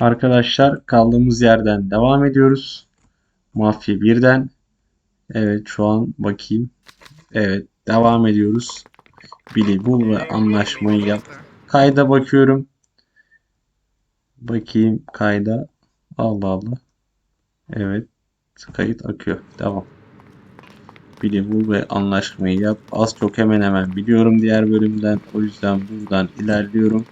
Arkadaşlar kaldığımız yerden devam ediyoruz. Mafya 1'den. Evet şu an bakayım. Evet devam ediyoruz. Billy bul ve anlaşmayı yap. Kayda bakıyorum. Bakayım kayda. Allah Allah. Evet. Kayıt akıyor. Devam. Billy bul ve anlaşmayı yap. Az çok hemen hemen biliyorum diğer bölümden. O yüzden buradan ilerliyorum.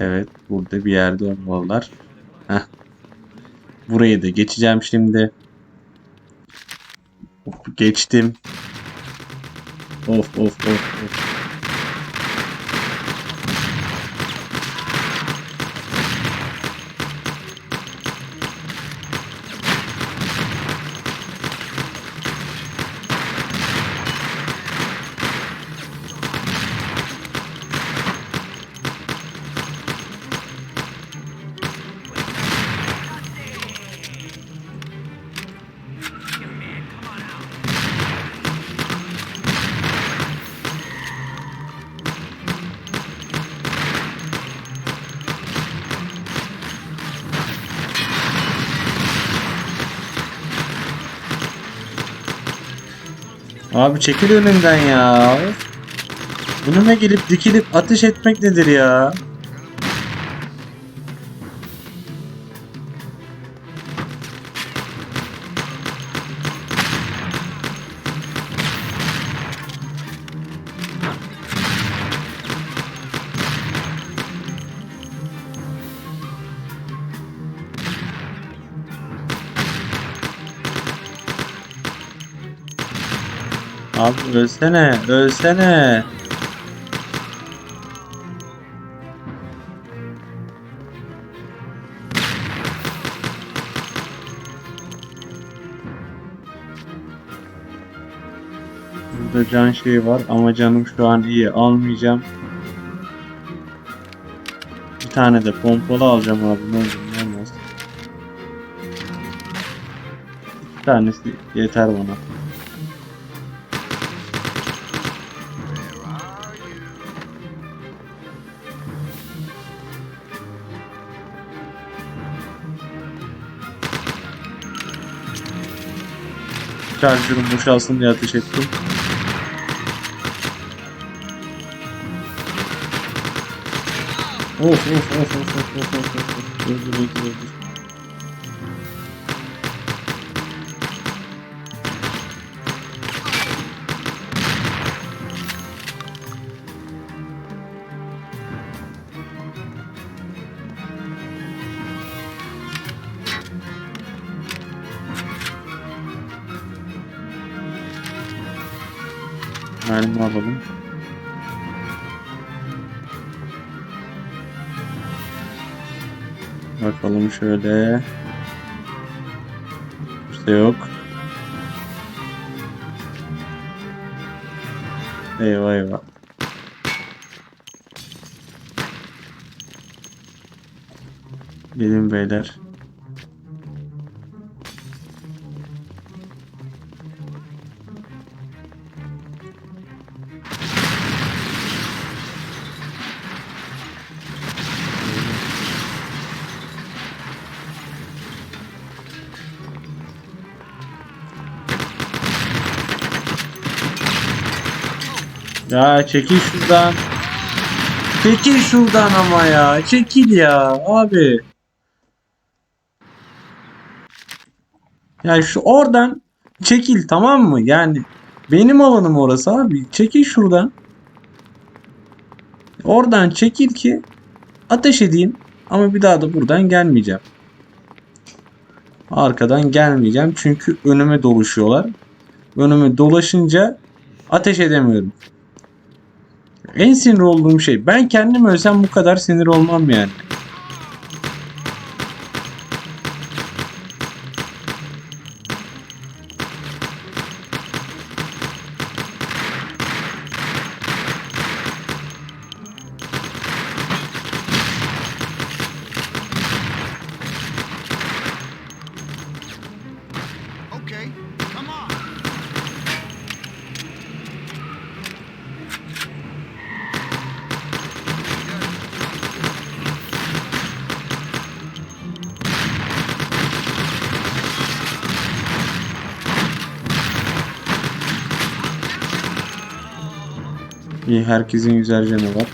Evet, burada bir yerde olmalılar. Heh. Burayı da geçeceğim şimdi. Of, geçtim. Of of of of. Abi çekil önümden ya. Önüme gelip dikilip ateş etmek nedir ya? Ölsene, ölsene. Burada can şeyi var ama canım şu an iyi almayacağım. Bir tane de pompalı alacağım abi ne olur ne olmaz. Bir tanesi yeter bana. Şarjörüm boşalsın diye ateş ettim. Of of of of of of of of Öldür öldür öldür. Mermi alalım. Bakalım şöyle. İşte yok. Eyvah eyvah. Gelin beyler. Ya çekil şuradan. Çekil şuradan ama ya. Çekil ya abi. Ya şu oradan çekil tamam mı? Yani benim alanım orası abi. Çekil şuradan. Oradan çekil ki ateş edeyim. Ama bir daha da buradan gelmeyeceğim. Arkadan gelmeyeceğim. Çünkü önüme doluşuyorlar. Önüme dolaşınca ateş edemiyorum. En sinir olduğum şey. Ben kendim ölsem bu kadar sinir olmam yani. Herkesin yüzer canı var.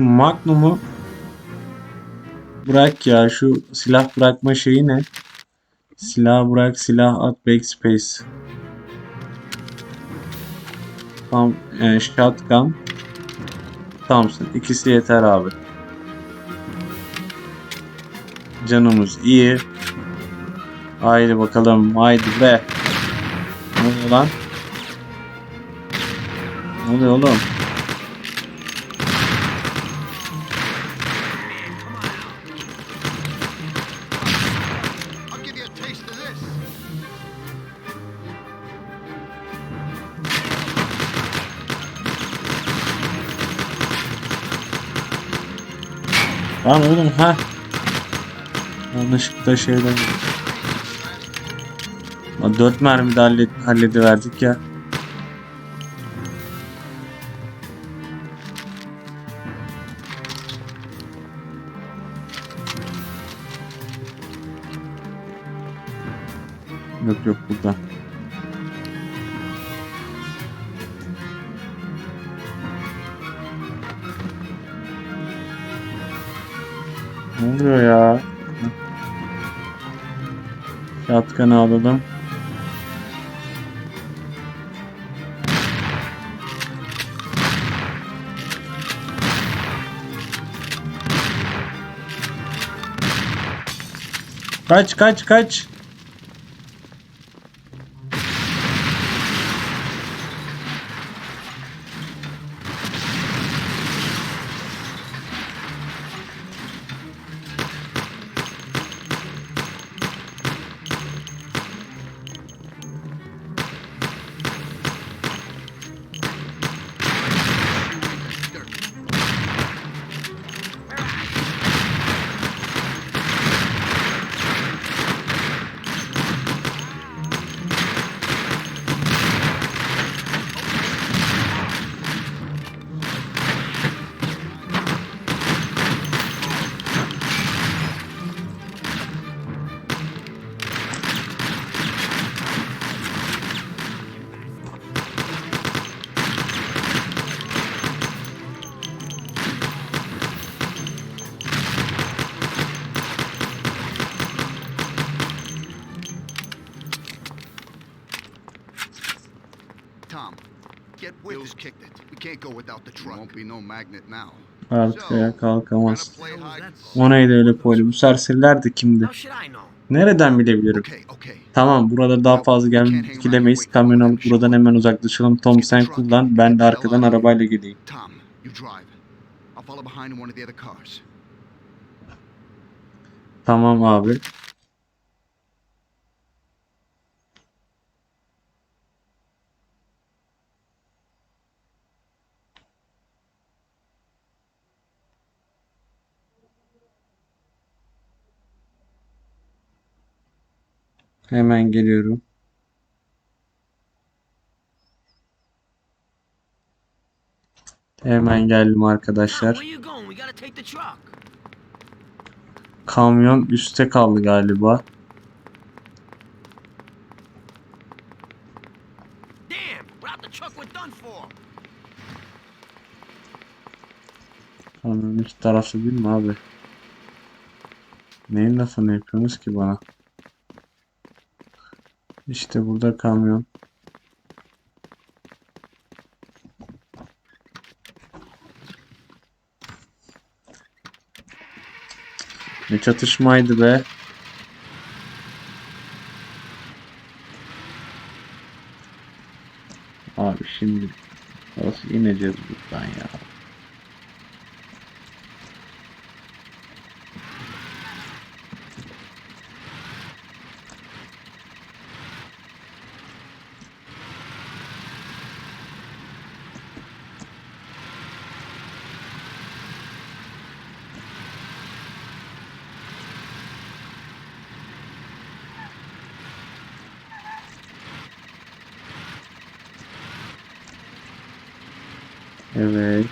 Şu Magnum'u bırak ya şu silah bırakma şeyi ne? Silah bırak, silah at, backspace. Tam e, shotgun. Thompson. İkisi yeter abi. Canımız iyi. Haydi bakalım. Haydi be. Ne oluyor lan? Ne oluyor oğlum? Lan oğlum ha. Yanlışlıkla şeyden. Lan dört mermi de hallet, hallediverdik ya. Yok yok burada. Alalım. Kaç kaç kaç. Artık ayağa kalkamaz. O neydi öyle poli? Bu serseriler de kimdi? How should I know? Nereden bilebilirim? Okay, okay. Tamam burada daha fazla gelmek etkilemeyiz. Kamyon alıp buradan hemen uzaklaşalım. Tom sen kullan. Ben de arkadan arabayla geleyim. Tom, you drive. I'll follow behind in one of the other cars. Tamam abi. Hemen geliyorum. Hemen geldim arkadaşlar. Kamyon üstte kaldı galiba. Kamyon üst tarafta değil mi abi? Neyin lafını yapıyorsunuz ki bana? İşte burada kamyon. Ne çatışmaydı be. Abi şimdi nasıl ineceğiz buradan ya? Evet.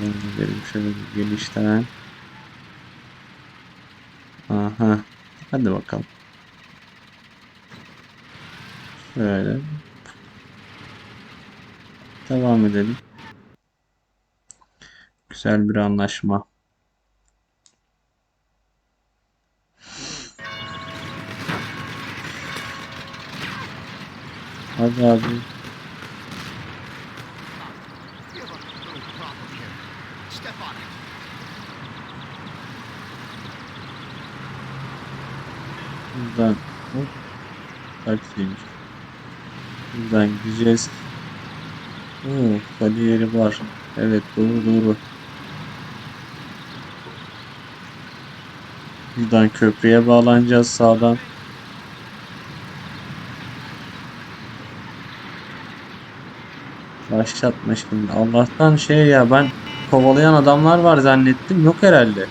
Gidelim şöyle genişten. Aha. Hadi bakalım. Şöyle. Devam edelim. Güzel bir anlaşma. Hadi abi. You have a little problem here. Step on it. Buradan. Taksiymiş. Buradan gideceğiz. Oo, bariyeri var. Evet doğru doğru. Buradan köprüye bağlanacağız sağdan. Başlatma şimdi. Allah'tan şey ya ben kovalayan adamlar var zannettim. Yok herhalde.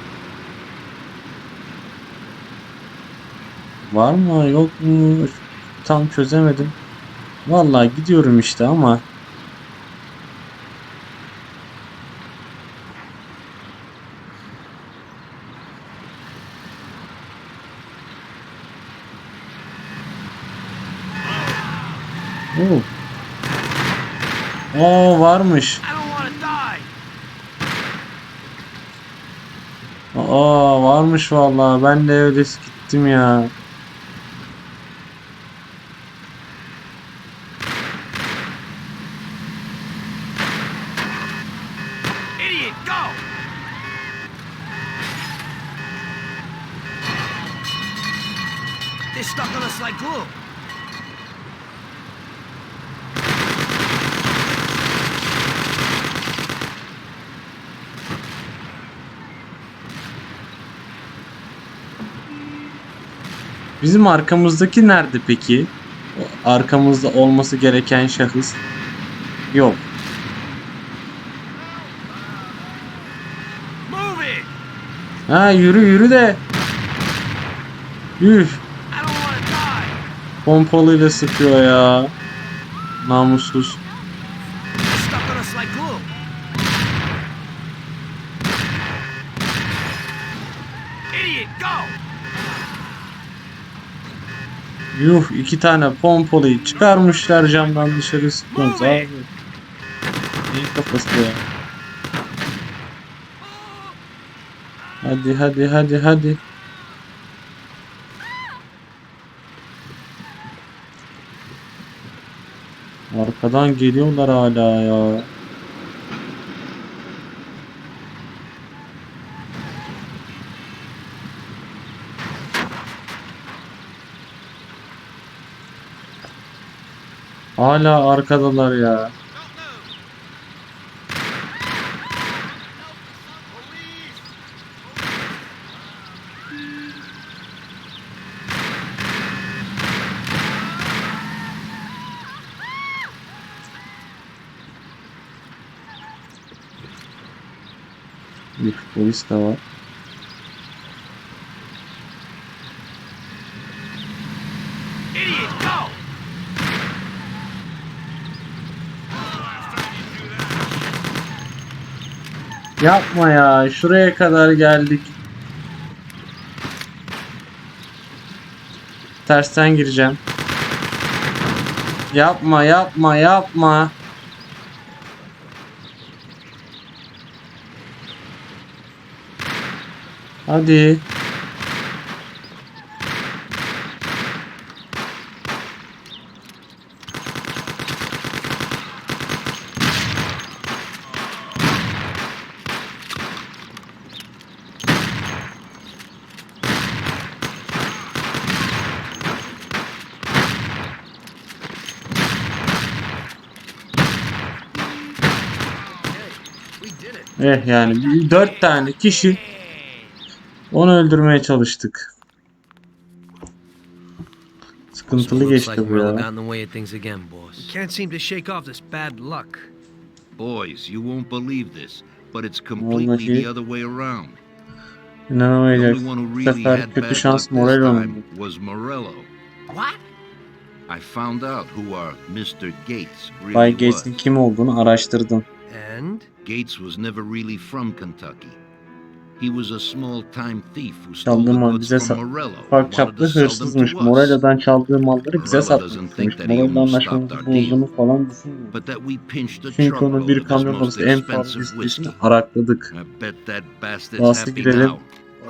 Var mı yok mu tam çözemedim. Vallahi gidiyorum işte ama Oo. Oo varmış. Aa varmış vallahi. Ben de öyle gittim ya. Bizim arkamızdaki nerede peki? Arkamızda olması gereken şahıs. Yok. Ha yürü yürü de. Üf. Pompalıyla sıkıyor ya. Namussuz. Yuh iki tane pompalıyı çıkarmışlar camdan dışarı sıkıyoruz abi. Neyin kafası ya? Hadi hadi hadi hadi. Arkadan geliyorlar hala ya. Hala arkadalar ya. Bir polis de var. Yapma ya. Şuraya kadar geldik. Tersten gireceğim. Yapma yapma yapma. Hadi. We yani dört tane kişi onu öldürmeye çalıştık. Sıkıntılı geçti bu ya. in the way of things again, boss. Can't seem to shake off this bad luck. Boys, you won't believe this, but it's completely the other way around. İnanamayacak. Bu sefer kötü şans Morello'nun. was Morello. What? I found out who our Mr. Gates really Bay. Gates'in kim olduğunu araştırdım. And? Gates was never really from Kentucky. He was a small-time thief who stole the goods bize from Morello. wanted çaplı hırsızmış. Morello'dan çaldığı malları bize Morello satmak doesn't istemiş. think that he Morello anlaşmamızı stopped our deal. bozduğunu falan düşünmüyor. But that we pinched a Çünkü onun bir kamyon dolusu en pahalı whiskey. arakladık. I bet that bastard's Bastı happy girelim. now.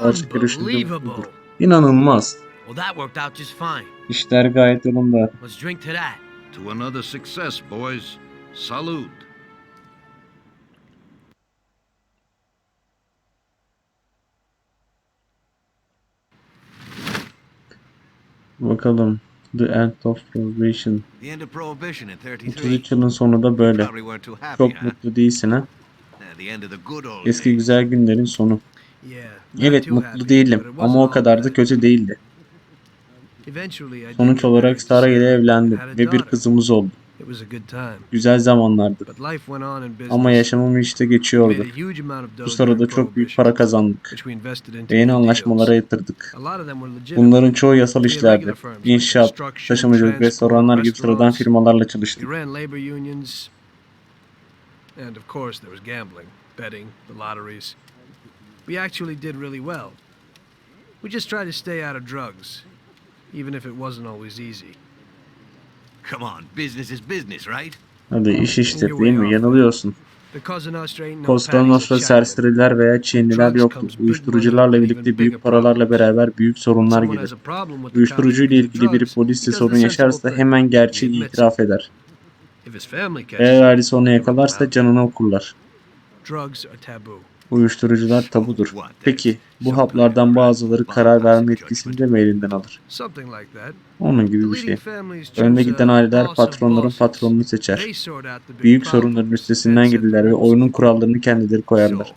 Açık görüşlü Unbelievable. İnanılmaz. Well, that worked out just fine. İşler gayet yolunda. Let's drink to that. To another success, boys. Salute. Bakalım. The End of Prohibition. The end of Prohibition in 33. 33 yılın sonu da böyle. Çok mutlu değilsin ha. Yeah, the end of the good old Eski days. güzel günlerin sonu. Evet mutlu değilim ama o kadar da kötü değildi. Sonuç olarak Sara ile evlendim ve bir kızımız oldu. It was a good time. Güzel zamanlardı. Ama yaşamım işte geçiyordu. Bu sırada çok büyük para kazandık. Ve yeni anlaşmalara yatırdık. Bunların çoğu yasal işlerdi. İnşaat, taşımacılık, restoranlar gibi sıradan firmalarla çalıştık. And of course, there was gambling, betting, the lotteries. We actually did really well. We just tried to stay out of drugs, even if it wasn't always easy. Come on, business is business, right? Hadi iş işte değil mi? Yanılıyorsun. Costa Nostra serseriler veya Çinliler yoktu. Uyuşturucularla birlikte büyük paralarla beraber büyük sorunlar gelir. Uyuşturucu ile ilgili drugs, polisle sorun yaşarsa hemen He gerçeği itiraf eder. If his family catches Eğer ailesi onu yakalarsa canını okurlar. drugs are taboo. Uyuşturucular tabudur. Peki bu haplardan bazıları karar verme etkisini de mi elinden alır? Onun gibi bir şey. Önde giden aileler patronların patronunu seçer. Büyük sorunların üstesinden gelirler ve oyunun kurallarını kendileri koyarlar.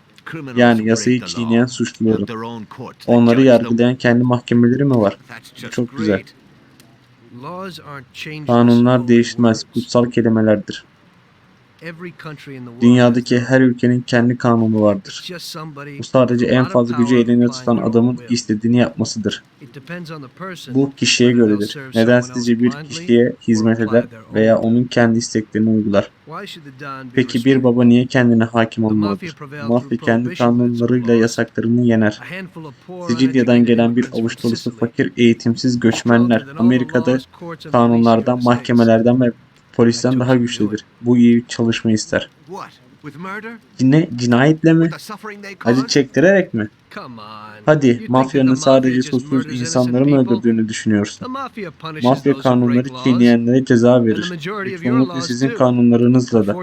Yani yasayı çiğneyen that Onları yargılayan kendi mahkemeleri mi var? Çok güzel. Kanunlar değişmez, kutsal kelimelerdir. Dünyadaki her ülkenin kendi kanunu vardır. Bu sadece en fazla gücü elinde tutan adamın istediğini yapmasıdır. Bu kişiye göredir. Neden sizce bir kişiye hizmet eder veya onun kendi isteklerini uygular? Peki bir baba niye kendine hakim olmalıdır? Mafya kendi kanunlarıyla yasaklarını yener. Sicilya'dan gelen bir avuç dolusu fakir eğitimsiz göçmenler Amerika'da kanunlardan, mahkemelerden ve polisten daha güçlüdür. Bu iyi çalışma ister. Cine, cinayetle mi? Acı çektirerek mi? Hadi mafyanın sadece suçsuz insanları mı öldürdüğünü düşünüyorsun? Mafya kanunları çiğneyenlere ceza verir. çoğunlukla sizin kanunlarınızla da.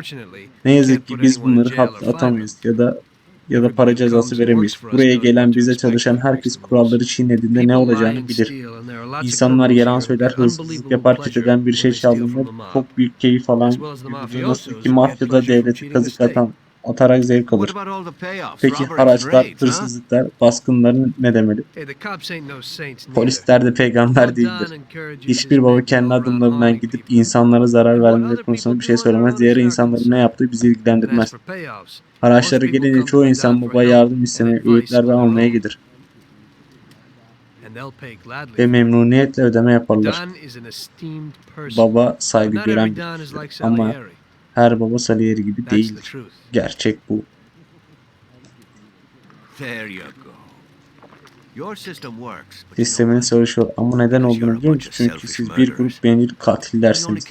Ne yazık ki biz bunları hapse atamayız ya da ya da para cezası veremeyiz. Buraya gelen bize çalışan herkes kuralları çiğnediğinde ne olacağını bilir. İnsanlar yalan söyler, hırsızlık yapar, çeteden bir şey çaldığında çok büyük keyif alan, nasıl ki mafyada devleti kazık atan, atarak zevk alır. Peki haraçlar, hırsızlıklar, baskınlar ne demeli? Polisler de peygamber değildir. Hiçbir baba kendi adımlarından gidip insanlara zarar vermeleri konusunda bir şey söylemez. Diğer insanların ne yaptığı bizi ilgilendirmez. people gelince çoğu insan baba yardım istemeye, advice öğütler ve on their almaya gladly. Ve memnuniyetle ödeme yaparlar. Baba saygı gören bir Ama. Her baba Salieri gibi değildir. Gerçek bu. Sisteminiz çalışıyor ama neden olduğunu biliyor musunuz? Çünkü siz bir grup bencil katillersiniz.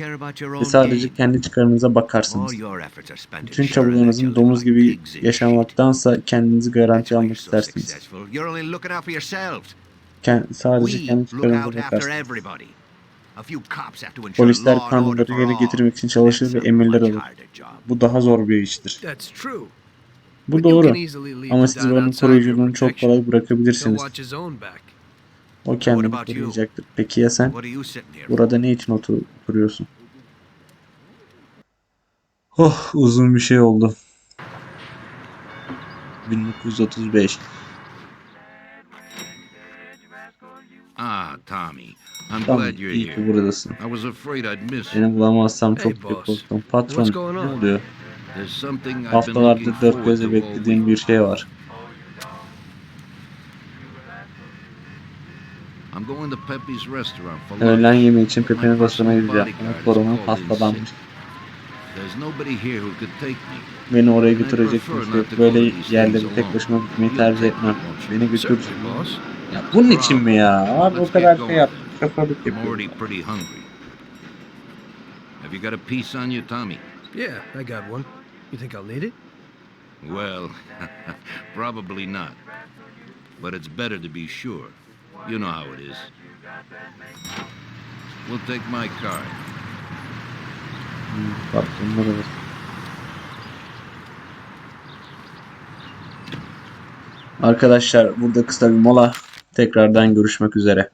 Ve sadece kendi çıkarınıza bakarsınız. Bütün çabalarınızın domuz gibi yaşamaktansa kendinizi garanti almak istersiniz. Kend- sadece kendi çıkarınıza bakarsınız. Polisler kanunları yerine getirmek için çalışır ve emirler alır. Bu daha zor bir iştir. Bu doğru. Ama siz onun koruyuculuğunu çok kolay bırakabilirsiniz. O kendini koruyacaktır. Peki ya sen? Burada ne için otur oturuyorsun? Oh uzun bir şey oldu. 1935. Ah, Tommy. I'm Tamam glad you're iyi ki here. buradasın. I was afraid I'd miss you. Beni bulamazsam Hey, çok büyük boss. korktum. Patron What's going ne on? oluyor? There's something I've been Haftalardır dört forward gözle to all beklediğim bir şey var. I'm going to Pepe's restaurant for Öğlen lunch. yemeği için Pepe'nin restorana gideceğim. Ama korona hastalanmış. There's nobody here who could take me. Beni oraya götürecek kimse yok. Böyle yerlere tek başıma gitmeyi tercih etmem. Beni götür. Certainly, boss. Ya bunun için mi ya? Abi o kadar şey yap. I'm already pretty hungry. Have you got a piece on you, Tommy? Yeah, I got one. You think I'll need it? Well, probably not. But it's better to be sure. You know how it is. We'll take my card. Arkadaşlar burada kısa bir mola. Tekrardan görüşmek üzere.